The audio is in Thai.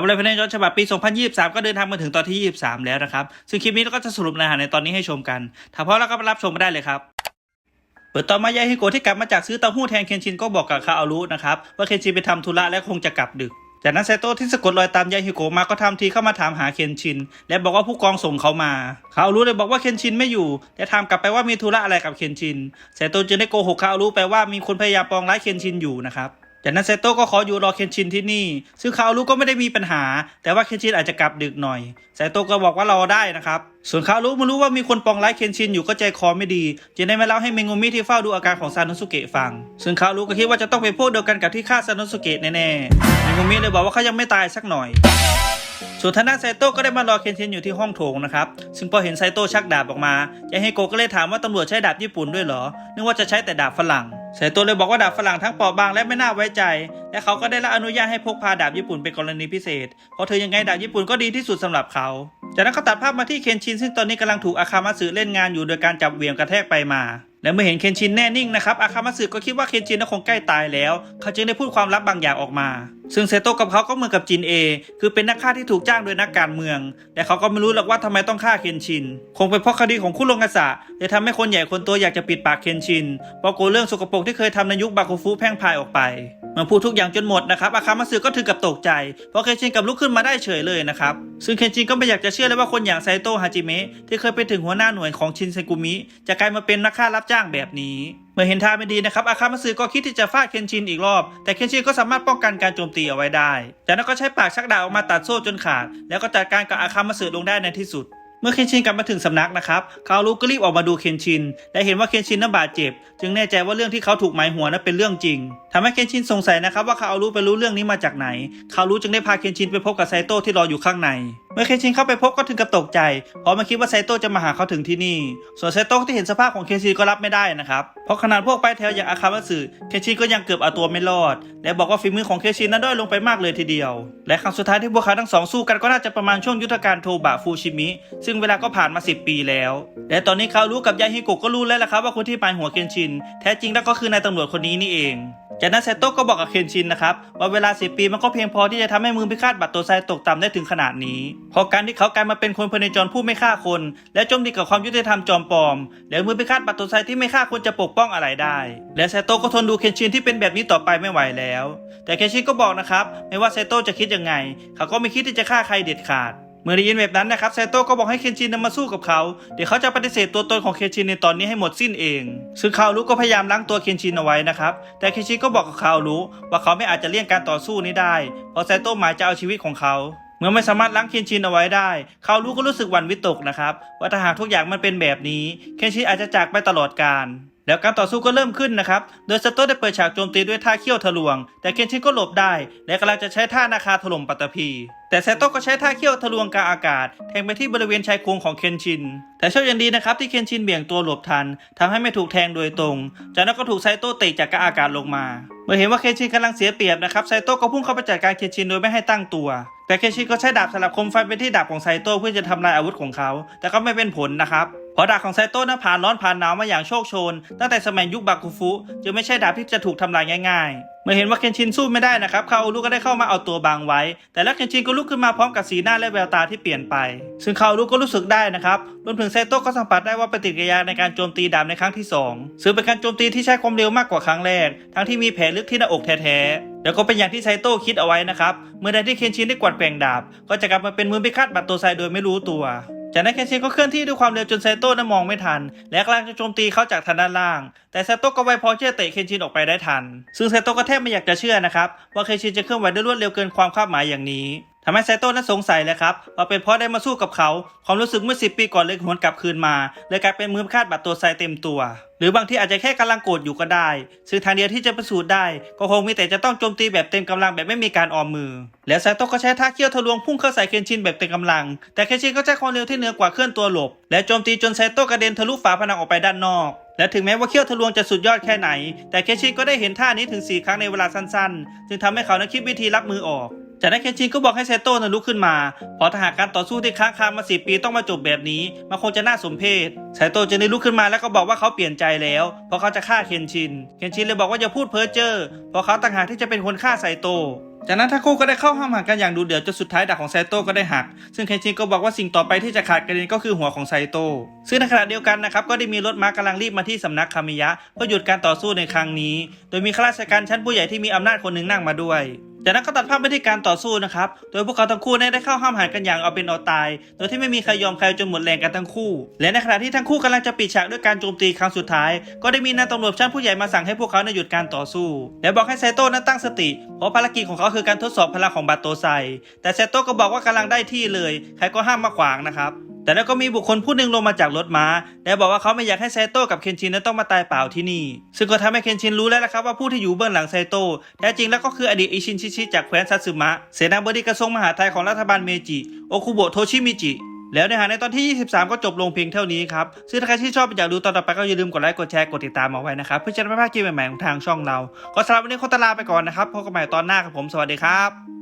ครับเลยพนันย้อนฉบับปี 2023 ก็เดินทางมาถึงตอนที่ 23 แล้วนะครับ ซึ่งคลิปนี้เราก็จะสรุปเนื้อหาในตอนนี้ให้ชมกัน ถ้าพร้อมแล้วก็ไปรับชมมาได้เลยครับเปิดตอนมายาฮิโกะที่กลับมาจากซื้อเต้าหู้แทนเคนชินก็บอกกับคาอารุนะครับว่าเคนชินไปทำธุระและคงจะกลับดึก จากนั้นไซโตะที่สะกดรอยตามยาฮิโกะมาก็ทำทีเข้ามาถามหาเคนชิน และบอกว่าผู้กองส่งเขามาคาอารุเลยบอกว่าเคนชินไม่อยู่และถามกลับไปว่ามีธุระอะไรกับเคนชินไซโตะจึงได้โกหกคาอารุไปว่ามีคนพยายามปองร้ายเคนชินอยู่นะครับ จากนั้นไซโตะก็ขออยู่รอเคนชินที่นี่ ซึ่งคาอารุก็ไม่ได้มีปัญหา แต่ว่าเคนชินอาจจะกลับดึกหน่อยไซโตะก็บอกว่ารอได้นะครับ ส่วนคาอารุม่รู้ว่ามีคนปองร้ายเคนชินอยู่ก็ใจคอไม่ดี จึงได้มาเล่าให้เมงุมิที่เฝ้าดูอาการของซานุสุเกะฟัง ซึ่งคาอารุก็คิดว่าจะต้องเป็นพวกเดียวกันกับที่ฆ่าซานุสุเกะแน่ๆ เมงุมิเลยบอกว่าเขายังไม่ตายสักหน่อยส่วนทางด้านไซโตะก็ได้มารอเคนชินอยู่ที่ห้องโถงนะครับ ซึ่งพอเห็นไซโตะชักดาบออกมา ยาเฮโกก็เลยถามว่าตำรวจใช้ดาบญี่ปุ่นด้วยเหรอ นึกว่าจะใช้แต่ดาบฝรั่ง สายตัวเลยบอกว่าดาบฝรั่งทั้งเปราะบางและไม่น่าไว้ใจ และเขาก็ได้รับอนุญาตให้พกพาดาบญี่ปุ่นเป็นกรณีพิเศษ เพราะเธอยังไงดาบญี่ปุ่นก็ดีที่สุดสำหรับเขา จากนั้นก็ตัดภาพมาที่เคนชินซึ่งตอนนี้กำลังถูกอาคามาสึเล่นงานอยู่โดยการจับเหวี่ยงกระแทกไปมา และเมื่อเห็นเคนชินแน่นิ่งนะครับอาคามาสึก็คิดว่าเคนชินน่าคงใกล้ตายแล้ว เขาจึงได้พูดความลับบางอย่างออกมา ซึ่งเซโตะกับเขาก็เหมือนกับจินเอคือเป็นนักฆ่าที่ถูกจ้างโดยนักการเมือง แต่เขาก็ไม่รู้หรอกว่าทำไมต้องฆ่าเคนชิน คงเป็นเพราะคดีของคุโรงกษะเลยทำให้คนใหญ่คนโตอยากจะปิดปากเคนชินเพราะกลัวเรื่องสกปรกที่เคยทำในยุคบาคุฟุแพร่งพายออกไป มื่อพูดทุกอย่างจนหมดนะครับอาคามาสึก็ถึงกับตกใจ เพราะเคนชินกับลุกขึ้นมาได้เฉยเลยนะครับ ซึ่งเคนชินก็ไม่อยากจะเชื่อเลยว่าคนอย่างไซโตะฮาจิเมะที่เคยเป็นถึงหัวหน้าหน่วยของชินเซกุมิ จะกลายมาเป็นนักฆ่ารับจ้างแบบนี้เมื่อเห็นท่าไม่ดีนะครับอาคามาสึก็คิดที่จะฟาดเคนชินอีกรอบ แต่เคนชินก็สามารถป้องกันการโจมตีเอาไว้ได้ จากนั้นก็ใช้ปากชักดาบออกมาตัดโซ่จนขาด แล้วก็จัดการกับอาคามาสึลงได้ในที่สุด เมื่อเคนชินกลับมาถึงสำนักนะครับ คารุก็รีบออกมาดูเคนชิน และเห็นว่าเคนชินนั้นบาดเจ็บ จึงแน่ใจว่าเรื่องที่เขาถูกหมายหัวนั้นเป็นเรื่องจริงทำให้เคนชินสงสัยนะครับว่าคารุไปรู้เรื่องนี้มาจากไหน คารุจึงได้พาเคนชินไปพบกับไซโต้ที่รออยู่ข้างในเมื่อเคนชินเข้าไปพบก็ถึงกับตกใจ เพราะมันคิดว่าไซโตะจะมาหาเขาถึงที่นี่ ส่วนไซโตะที่เห็นสภาพของเคนชินก็รับไม่ได้นะครับ เพราะขนาดพวกไปแถวอย่างอาคามาสึเคนชินก็ยังเกือบเอาตัวไม่รอด และบอกว่าฝีมือของเคนชินนั้นด้อยลงไปมากเลยทีเดียว และครั้งสุดท้ายที่พวกเขาทั้งสองสู้กันก็น่าจะประมาณช่วงยุทธการโทบะฟูชิมิ ซึ่งเวลาก็ผ่านมา 10 ปีแล้ว และตอนนี้เขารู้กับยาฮิโกะก็รู้แล้วล่ะครับว่าคนที่ปายหัวเคนชิน แท้จริงแล้วก็คือนายตำรวจคนนี้นี่เอง จากนั้นไซโตะก็บอกกับเคนชินนะครับว่าเวลา 10 ปีมันก็เพียงพอที่จะทำให้มือพิฆาตบัตรตัวไซตกต่ำได้ถึงขนาดนี้ เพราะการที่เขากลายมาเป็นคนพเนจรผู้ไม่ฆ่าคน และจมตีกับความยุติธรรมจอมปลอม แล้วมือพิฆาตบัตรตัวไซที่ไม่ฆ่าคนจะปกป้องอะไรได้ และไซโตะก็ทนดูเคนชินที่เป็นแบบนี้ต่อไปไม่ไหวแล้ว แต่เคนชินก็บอกนะครับไม่ว่าไซโตะจะคิดยังไง เขาก็ไม่คิดที่จะฆ่าใครเด็ดขาด เมื่อได้ยินแบบนั้นนะครับไซโตะก็บอกให้เคนชินนำมาสู้กับเขา เดี๋ยวเขาจะปฏิเสธตัวตนของเคนชินในตอนนี้ให้หมดสิ้นเอง ซึ่งคารุก็พยายามล้างตัวเคนชินเอาไว้นะครับ แต่เคนชินก็บอกกับคารุว่าเขาไม่อาจจะเลี่ยงการต่อสู้นี้ได้ เพราะไซโตะหมายจะเอาชีวิตของเขา เมื่อไม่สามารถล้างเคนชินเอาไว้ได้ คารุก็รู้สึกหวั่นวิตกนะครับ ว่าถ้าหากทุกอย่างมันเป็นแบบนี้ เคนชินอาจจะจากไปตลอดกาล แล้วการต่อสู้ก็เริ่มขึ้นนะครับ โดยสโตะได้เปิดฉากโจมตีด้วยท่าเขี้ยวทะลวง แต่เคนชินก็หลบได้ และกำลังจะใช้ท่านาคาถล่มปัตตภีแต่เซโตะก็ใช้ท่าเขี้ยวทะลวงกลางอากาศแทงไปที่บริเวณชายโครงของเคนชิน แต่โชคยังดีนะครับที่เคนชินเบี่ยงตัวหลบทันทำให้ไม่ถูกแทงโดยตรง จากนั้นก็ถูกไซโตะเตะจากกลางอากาศลงมา เมื่อเห็นว่าเคนชินกำลังเสียเปรียบนะครับไซโตะก็พุ่งเข้าไปจัดการเคนชินโดยไม่ให้ตั้งตัว แต่เคนชินก็ใช้ดาบสลับคมฟันไปที่ดาบของไซโตะเพื่อจะทำลายอาวุธของเขา แต่ก็ไม่เป็นผลนะครับ เพราะดาบของไซโต้นั้นผ่านร้อนผ่านหนาวมาอย่างโชคโชน ตั้งแต่สมัยยุคบาคุฟุจึงไม่ใช่ดาบที่จะถูกทำลายง่ายๆ เมื่อเห็นว่าเคนชินสู้ไม่ได้นะครับคาโอรุก็ได้เข้ามาเอาตัวบังไว้ แต่แล้วเคนชินก็ลุกขึ้นมาพร้อมกับสีหน้าและแววตาที่เปลี่ยนไป ซึ่งคาโอรุก็รู้สึกได้นะครับรวมถึงไซโต้ก็สัมผัสได้ว่าปฏิกิริยาในการโจมตีดาบในครั้งที่สองซึ่งเป็นการโจมตีที่ใช้ความเร็วมากกว่าครั้งแรก ทั้งที่มีแผลลึกที่หน้าอกแท้ๆแล้วก็เป็นอย่างที่ไซโต้คิดเอาไว้นะครับเมื่อใดที่เคนชินได้กวาดแปลงดาบ ก็จะกลับมาเป็นมือพิฆาตบัตรตัวไซโดยไม่รู้ตัว จากนั้นเคนชินก็เคลื่อนที่ด้วยความเร็วจนเซโต้นั้นมองไม่ทัน และกำลังจะโจมตีเขาจากทางด้านล่าง แต่เซโต้ก็ไวพอที่จะเตะเคนชินออกไปได้ทัน ซึ่งเซโต้ก็แทบไม่อยากจะเชื่อนะครับว่าเคนชินจะเคลื่อนไหวได้รวดเร็วเกินความคาดหมายอย่างนี้ ทำให้ไซโต้นั้นสงสัยเลยครับว่าเป็นเพราะได้มาสู้กับเขา ความรู้สึกเมื่อสิปีก่อนเลยหวนกลับคืนมาเลยกลายเป็นมือคาดบัตรตัวไซเต็มตัว หรือบางที่อาจจะแค่กำลังโกรธอยู่ก็ได้ ซึ่งทางเดียวที่จะพิสูจน์ได้ ก็คงมีแต่จะต้องโจมตีแบบเต็มกำลังแบบไม่มีการออมมือ แล้วไซโต้ก็ใช้ท่าเขี้ยวทะลวงพุ่งเข้าใส่เคนชินแบบเต็มกำลัง แต่เคนชินก็ใช้ความเร็วที่เหนือกว่าเคลื่อนตัวหลบ และโจมตีจนไซโต้กระเด็นทะลุฝาผนังออกไปด้านนอก และถึงแม้ว่าเขี้ยวทะลวงจะสุดยอดแค่ไหน แต่เคนชินก็ได้เห็นท่านี้ถึง 4 ครั้งในเวลาสั้นๆ จึงทำให้เขานั้นคิดวิธีรับมือออก จากนั้นเคนชินก็บอกให้ไซโต้นั้นลุกขึ้นมาเพราะถ้าหากการต่อสู้ที่ค้างคามาสิปีต้องมาจบแบบนี้ มันคงจะน่าสมเพชไซโต้จึงได้ลุกขึ้นมาแล้วก็บอกว่าเขาเปลี่ยนใจแล้ว เพราะเขาจะฆ่าเคนชิน เคนชินเลยบอกว่าอย่าพูดเพ้อเจ้อเพราะเขาต่างหากที่จะเป็นคนฆ่าไซโต้ จากนั้นทั้งคู่ก็ได้เข้าห้ามหักกันอย่างดูเดือดจนสุดท้ายดาบของไซโตะก็ได้หัก ซึ่งเคนชินก็บอกว่าสิ่งต่อไปที่จะขาดกระเด็นก็คือหัวของไซโตะซึ่งในขณะเดียวกันนะครับก็ได้มีรถม้ากำลังรีบมาที่สำนักคามิยะเพื่อหยุดการต่อสู้ในครั้งนี้ โดยมีข้าราชการชั้นผู้ใหญ่ที่มีอำนาจคนหนึ่งนั่งมาด้วย จากนั้นก็ตัดภาพไปที่การต่อสู้นะครับ โดยพวกเขาทั้งคู่ได้เข้าห้ามหันกันอย่างเอาเป็นเอาตาย โดยที่ไม่มีใครยอมใครจนหมดแรงกันทั้งคู่ และในขณะที่ทั้งคู่กำลังจะปิดฉากด้วยการโจมตีครั้งสุดท้าย ก็ได้มีนายตำรวจชั้นผู้ใหญ่มาสั่งให้พวกเขาเนี่ยหยุดการต่อสู้ และบอกให้ไซโต้นั้นตั้งสติ เพราะภารกิจของเขาคือการทดสอบพลังของบาโตไซ แต่ไซโต้ก็บอกว่ากำลังได้ที่เลย ใครก็ห้ามมาขวางนะครับ แต่แล้วก็มีบุคคลผู้หนึ่งลงมาจากรถม้าและบอกว่าเขาไม่อยากให้ไซโต้กับเคนชินนั้นต้องมาตายเปล่าที่นี่ ซึ่งก็ทำให้เคนชินรู้แล้วละครับว่าผู้ที่อยู่เบื้องหลังไซโต้แท้จริงแล้วก็คืออดีตอิชินชิชิจากแคว้นซัตสึมะเสนาบดีกระทรวงมหาดไทยของรัฐบาลเมจิโอคุโบะโทชิมิจิแล้วในหาในตอนที่ 23 ก็จบลงเพียงเท่านี้ครับ ซึ่งถ้าใครที่ชอบอยากดูตอนต่อไปก็อย่าลืมกดไลค์ กดแชร์ กดติดตามเอาไว้นะครับ เพื่อจะได้ไม่พลาดคลิปใหม่ๆของทางช่องเรา ก็สำหรับวันนี้ขอตลาไปก่อนนะครับ พบกันใหม่ตอนหน้าครับผม สวัสดีครับ